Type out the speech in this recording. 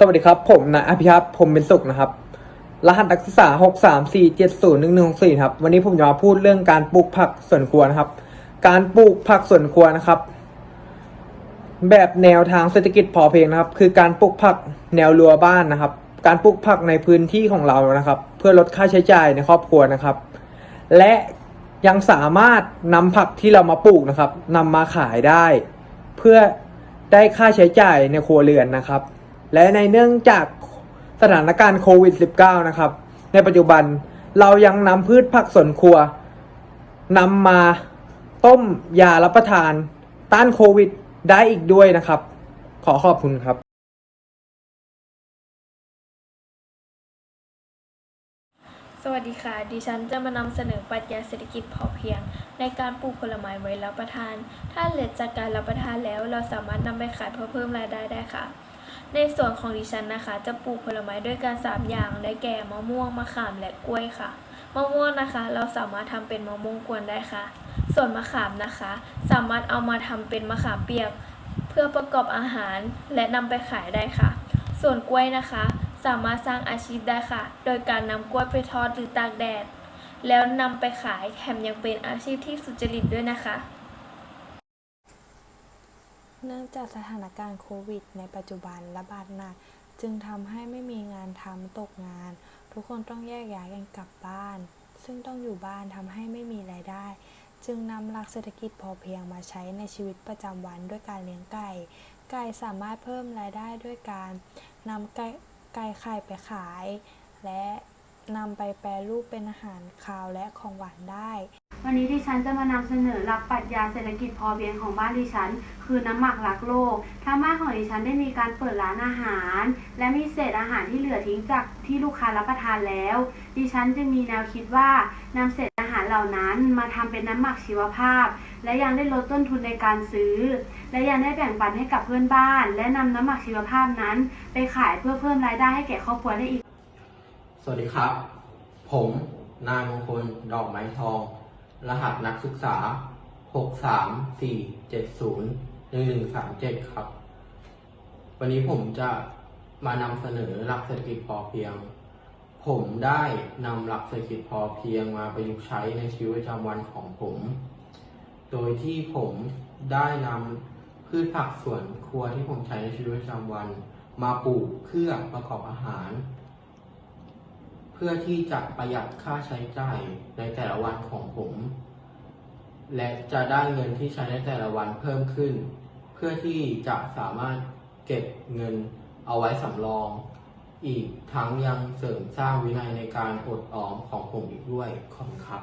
สวัสดีครับ ผมนายอภิชัพผมเป็นสุขนะครับ รหัสนักศึกษา 6 3 4 7 0 1 1 6 4ครับ วันนี้ผมจะมาพูดเรื่องการปลูกผักสวนครัวนะครับ การปลูกผักสวนครัวนะครับ แบบแนวทางเศรษฐกิจพอเพียงนะครับ คือการปลูกผักแนวรั้วบ้านนะครับ การปลูกผักในพื้นที่ของเรานะครับ เพื่อลดค่าใช้จ่ายในครอบครัวนะครับ และยังสามารถนำผักที่เรามาปลูกนะครับนำมาขายได้ เพื่อได้ค่าใช้จ่ายในครัวเรือนนะครับ และในเนื่องจากสถานการณ์โควิด -19 นะครับ ในปัจจุบันเรายังนำพืชผักสวนครัวนำมาต้มยารับประทาน ต้านโควิดได้อีกด้วยนะครับ ขอขอบคุณครับ สวัสดีค่ะ ดิฉันจะมานำเสนอปรัชญาเศรษฐกิจพอเพียง ในการปลูกผลไม้ไว้รับประทาน ถ้าเหลือจากการรับประทานแล้วเราสามารถนำไปขายเพื่อเพิ่มรายได้ได้ค่ะ ในส่วนของดิฉันนะคะ จะปลูกผลไม้ด้วยกันสามอย่างได้แก่มะม่วงมะขามและกล้วยค่ะมะม่วงนะคะ เราสามารถทำเป็นมะม่วงกวนได้ค่ะ ส่วนมะขามนะคะ สามารถเอามาทำเป็นมะขามเปียก เพื่อประกอบอาหารและนำไปขายได้ค่ะ ส่วนกล้วยนะคะ สามารถสร้างอาชีพได้ค่ะ โดยการนำกล้วยไปทอดหรือตากแดด แล้วนำไปขายแถมยังเป็นอาชีพที่สุจริตด้วยนะคะ เนื่องจากสถานการณ์โควิด ในปัจจุบันระบาดหนัก จึงทำให้ไม่มีงานทำตกงาน ทุกคนต้องแยกย้ายกันกลับบ้าน ซึ่งต้องอยู่บ้านทำให้ไม่มีรายได้ จึงนำหลักเศรษฐกิจพอเพียงมาใช้ในชีวิตประจำวันด้วยการเลี้ยงไก่ ไก่สามารถเพิ่มรายได้ด้วยการนำไก่ไก่ไข่ไปขาย และ นำไปแปรรูปเป็นอาหารคาวและของหวานได้ วันนี้ดิฉันจะมานำเสนอหลักปรัชญาเศรษฐกิจพอเพียงของบ้านดิฉัน คือน้ำหมักรักโลกทางบ้านของดิฉันได้มีการเปิดร้านอาหาร และมีเศษอาหารที่เหลือทิ้งจากที่ลูกค้ารับประทานแล้ว ดิฉันจึงมีแนวคิดว่านำเศษอาหารเหล่านั้นมาทำเป็นน้ำหมักชีวภาพ และยังได้ลดต้นทุนในการซื้อ และยังได้แบ่งปันให้กับเพื่อนบ้าน และนำน้ำหมักชีวภาพนั้น ไปขายเพื่อเพิ่มรายได้ให้แก่ครอบครัวได้อีก วัสดีครับ ผมนายมงคลดอกไม้ทอง รหัสนักศึกษา 634701137 ครับ วันนี้ผมจะมานำเสนอหลักเศรษฐกิจพอเพียง ผมได้นำหลักเศรษฐกิจพอเพียงมาประยุกต์ใช้ในชีวิตประจำวันของผม โดยที่ผมได้นำพืชผักสวนครัวที่ผมใช้ในชีวิตประจำวัน มาปลูกเพื่อประกอบอาหาร พื่อที่จะประหยัดค่าใช้จ่ายในแต่ละวันของผม และจะได้เงินที่ใช้ในแต่ละวันเพิ่มขึ้น เพื่อที่จะสามารถเก็บเงินเอาไว้สำรอง อีกทั้งยังเสริมสร้างวินัยในการอดออมของผมอีกด้วยขอบคุณครับ